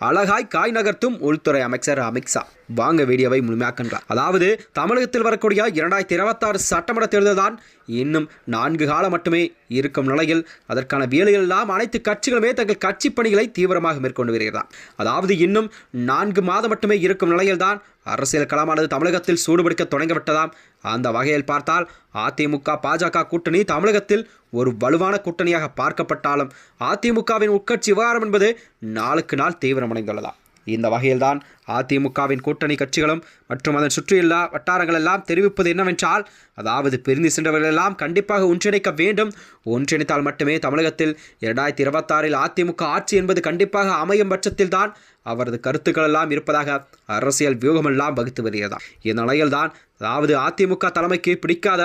அழகாய் காய் நகர்த்தும் உள்துறை அமைச்சர் அமித்ஷா வாங்க வீடியோவை முழுமையாக்கின்றார் அதாவது தமிழகத்தில் வரக்கூடிய இரண்டாயிரத்தி இருபத்தாறு சட்டமன்ற தேர்தல் தான் இன்னும் நான்கு காலம் மட்டுமே இருக்கும் நிலையில் அதற்கான வேலைகள் எல்லாம் அனைத்து கட்சிகளுமே தங்கள் கட்சி பணிகளை தீவிரமாக மேற்கொண்டு வருகிறார் அதாவது இன்னும் நான்கு மாதம் மட்டுமே இருக்கும் நிலையில்தான் அரசியல் களமானது தமிழகத்தில் சூடுபிடிக்க தொடங்கிவிட்டதாம். அந்த வகையில் பார்த்தால் அதிமுக பாஜக கூட்டணி தமிழகத்தில் ஒரு வலுவான கூட்டணியாக பார்க்கப்பட்டாலும் அதிமுகவின் உட்கட்சி விவகாரம் என்பது நாளுக்கு நாள் தீவிரமடைந்துள்ளதாம். இந்த வகையில்தான் அதிமுகவின் கூட்டணி கட்சிகளும் மற்றும் அதன் சுற்றியுள்ள வட்டாரங்கள் எல்லாம் தெரிவிப்பது என்னவென்றால் அதாவது பிரிந்து சென்றவர்கள் எல்லாம் கண்டிப்பாக ஒன்றிணைக்க வேண்டும். ஒன்றிணைத்தால் மட்டுமே தமிழகத்தில் இரண்டாயிரத்தி இருபத்தாறில் அதிமுக ஆட்சி என்பது கண்டிப்பாக அமையும் பட்சத்தில் தான் அவரது கருத்துக்கள் எல்லாம் இருப்பதாக அரசியல் வியூகமெல்லாம் வகுத்து வருகிறதா இந்நிலையில்தான் அதாவது அதிமுக தலைமைக்கு பிடிக்காத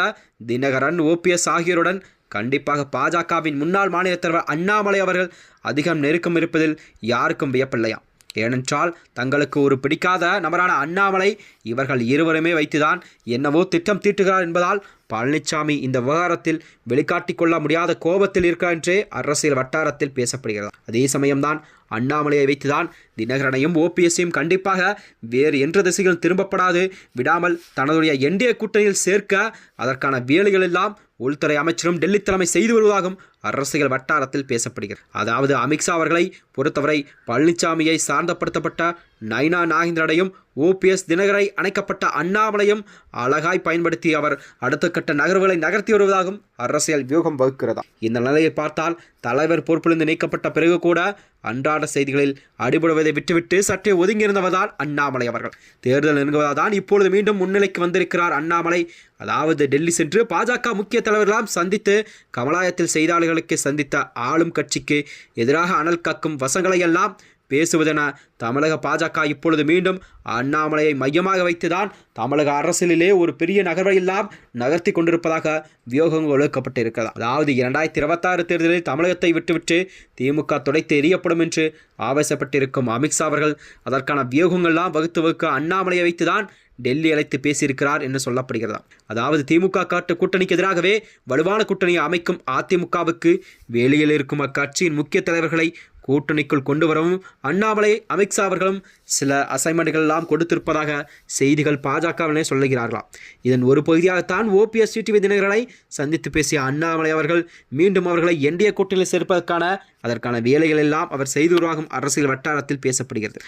தினகரன் ஓபிஎஸ் ஆகியோருடன் கண்டிப்பாக பாஜகவின் முன்னாள் மாநில தலைவர் அண்ணாமலை அவர்கள் அதிகம் நெருக்கம் இருப்பதில் யாருக்கும் வியப்பில்லையா ஏனென்றால் தங்களுக்கு ஒரு பிடிக்காத நபரான அண்ணாமலை இவர்கள் இருவருமே வைத்துதான் என்னவோ திட்டம் தீட்டுகிறார் என்பதால் பழனிசாமி இந்த விவகாரத்தில் வெளிக்காட்டிக் கொள்ள முடியாத கோபத்தில் இருக்கிறார் என்றே அரசியல் வட்டாரத்தில் பேசப்படுகிறது. அதே சமயம்தான் அண்ணாமலையை வைத்துதான் தினகரனையும் ஓபிஎஸ்ஸையும் கண்டிப்பாக வேறு என்ற திசைகள் திரும்பப்படாது. விடாமல் தனதுடைய என்டிஏ கூட்டணியில் சேர்க்க அதற்கான வேலைகள் எல்லாம் உள்துறை அமைச்சரும் டெல்லி தலைமை செய்து வருவதாகவும் அரசியல் வட்டாரத்தில் பேசப்படுகிறது. அதாவது அமித்ஷா அவர்களை பொறுத்தவரை பழனிசாமியை சார்ந்தப்படுத்தப்பட்ட நைனா நாகேந்திரனையும் ஓபிஎஸ் தினகரை அணைக்கப்பட்ட அண்ணாமலையும் அழகாய் பயன்படுத்தி அவர் அடுத்த கட்ட நகர்வுகளை நகர்த்தி வருவதாகவும் அரசியல் வியூகம் வகுக்கிறதா. இந்த நிலையை பார்த்தால் தலைவர் பொறுப்பிலிருந்து நீக்கப்பட்ட பிறகு கூட அன்றாட செய்திகளில் அடிபடுவதை விட்டுவிட்டு சற்றே ஒதுங்கியிருந்தவர்தான் அண்ணாமலை அவர்கள். தேர்தல் நெருங்குவதால் தான் இப்பொழுது மீண்டும் முன்னிலைக்கு வந்திருக்கிறார் அண்ணாமலை. அதாவது டெல்லி சென்று பாஜக முக்கிய தலைவர்களாம் சந்தித்து கமலாயத்தில் செய்தியாளர்களுக்கு சந்தித்த ஆளும் கட்சிக்கு எதிராக அனல் காக்கும் வசங்களை எல்லாம் பேசுவதென தமிழக பாஜக இப்பொழுது மீண்டும் அண்ணாமலையை மையமாக வைத்துதான் தமிழக அரசியலிலே ஒரு பெரிய நகர்வை எல்லாம் நகர்த்தி கொண்டிருப்பதாக வியோகங்கள் ஒழுக்கப்பட்டிருக்கிறது. அதாவது இரண்டாயிரத்தி இருபத்தாறு தேர்தலில் தமிழகத்தை விட்டுவிட்டு திமுக துடைத்து எறியப்படும் என்று ஆவேசப்பட்டிருக்கும் அமித்ஷா அவர்கள் அதற்கான வியோகங்கள்லாம் வகுத்து வகுக்க அண்ணாமலையை வைத்துதான் டெல்லி அழைத்து பேசியிருக்கிறார் என்று சொல்லப்படுகிறது. அதாவது திமுக காட்டு கூட்டணிக்கு எதிராகவே வலுவான கூட்டணியை அமைக்கும் அதிமுகவுக்கு வெளியில் இருக்கும் அக்கட்சியின் முக்கிய தலைவர்களை கூட்டணிக்குள் கொண்டு வரவும் அண்ணாமலை அமித்ஷா அவர்களும் சில அசைன்மெண்ட்கள் எல்லாம் கொடுத்திருப்பதாக செய்திகள் பாஜகவினே சொல்லுகிறார்களாம் இதன் ஒரு பகுதியாகத்தான் ஓபிஎஸ் டிடிவி தினகரனை சந்தித்து பேசிய அண்ணாமலை அவர்கள் மீண்டும் அவர்களை என்டிஏ கூட்டணியில் சேர்ப்பதற்கான அதற்கான வேலைகள் எல்லாம் அவர் செய்து வருவாகும் அரசியல் வட்டாரத்தில் பேசப்படுகிறது.